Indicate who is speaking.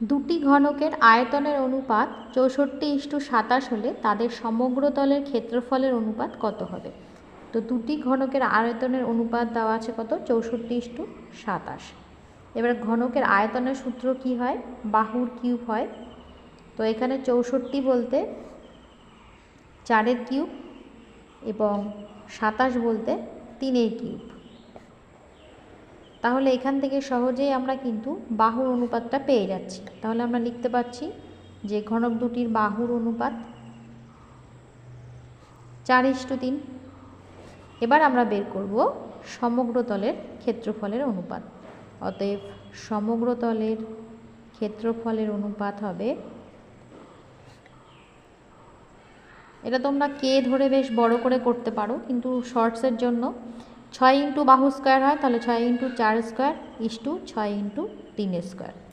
Speaker 1: দুটি ঘনকের আয়তনের অনুপাত চৌষট্টি ইস্টু সাতাশ হলে তাদের সমগ্র তলের ক্ষেত্রফলের অনুপাত কত হবে? তো দুটি ঘনকের আয়তনের অনুপাত দেওয়া আছে কত? চৌষট্টি ইস্টু সাতাশ। এবার ঘনকের আয়তনের সূত্র কি হয়? বাহুর কিউব হয়। তো এখানে চৌষট্টি বলতে চারের কিউব এবং সাতাশ বলতে তিনের কিউব। তাহলে এখান থেকে সহজেই আমরা কিন্তু বাহুর অনুপাতটা পেয়ে যাচ্ছি। তাহলে আমরা লিখতে পারছি যে ঘনক দুটির বাহুর অনুপাত চার ইস্টু তিন। এবার আমরা বের করব সমগ্র তলের ক্ষেত্রফলের অনুপাত। অতএব সমগ্র তলের ক্ষেত্রফলের অনুপাত হবে এটা তোমরা কে ধরে বেশ বড় করে করতে পারো, কিন্তু শর্টসের জন্য ছয় ইন্টু বাহু স্কোয়ার হয়, তাহলে ছয় ইন্টু চার স্কোয়ার, ইস টু ছয় ইন্টু তিন স্কোয়ার।